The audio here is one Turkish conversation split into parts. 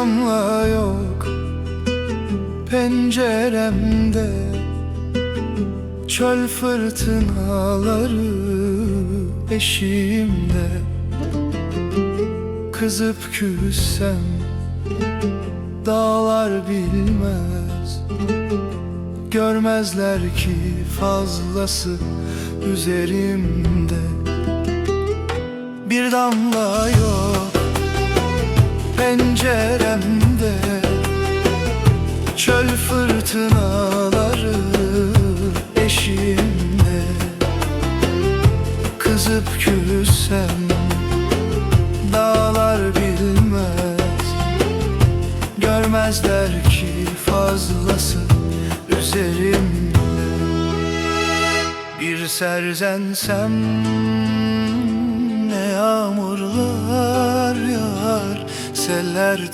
damla yok penceremde. Çöl fırtınaları eşiğimde Kızıp küssem dağlar bilmez. Görmezler ki fazlası üzerimde. Bir damla yok penceremde fırtınaları eşiğimde Kızıp küssem dağlar bilmez. Görmezler ki fazlası üzerimde. Bir serzensem ne yağmurlar yağar Seller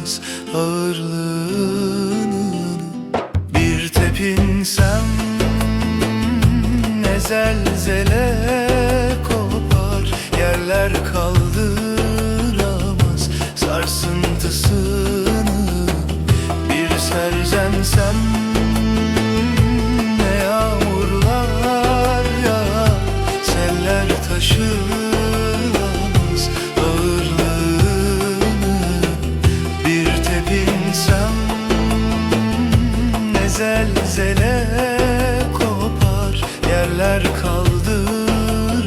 taşıyamaz ağırlığını Bir tepinsem ne zelzele kopar. Yerler kaldıramaz sarsıntısını. Bir serzensem ne yağmurlar yağar Seller taşıyamaz zelzele kopar. Yerler kaldıramaz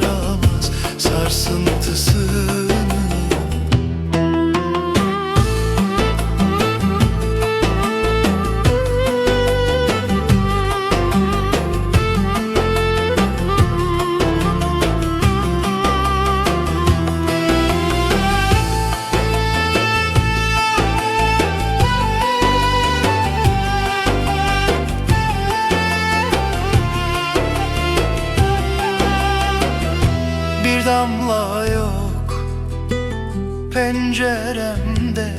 sarsıntısını damla yok penceremde.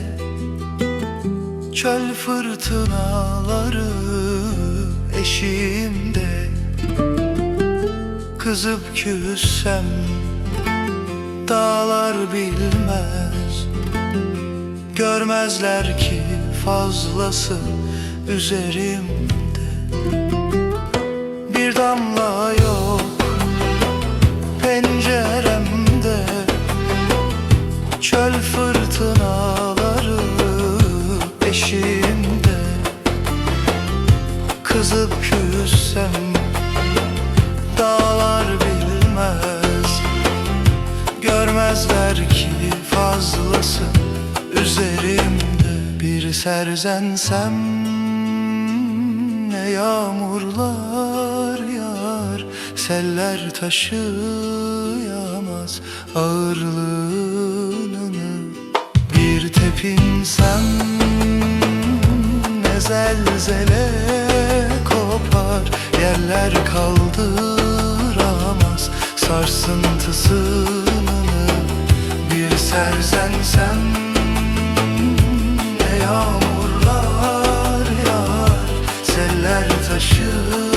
Çöl fırtınaları eşiğimde. Kızıp küssem dağlar bilmez. Görmezler ki fazlası üzerimde. Bir damla Kızıp küssem dağlar bilmez. Görmezler ki fazlası üzerimde. Bir serzensem ne yağmurlar yağar Seller taşıyamaz ağırlığını. Bir tepinsem ne zelzele Yerler kaldıramaz sarsıntısını Bir serzensem ne yağmurlar yağar Seller taşır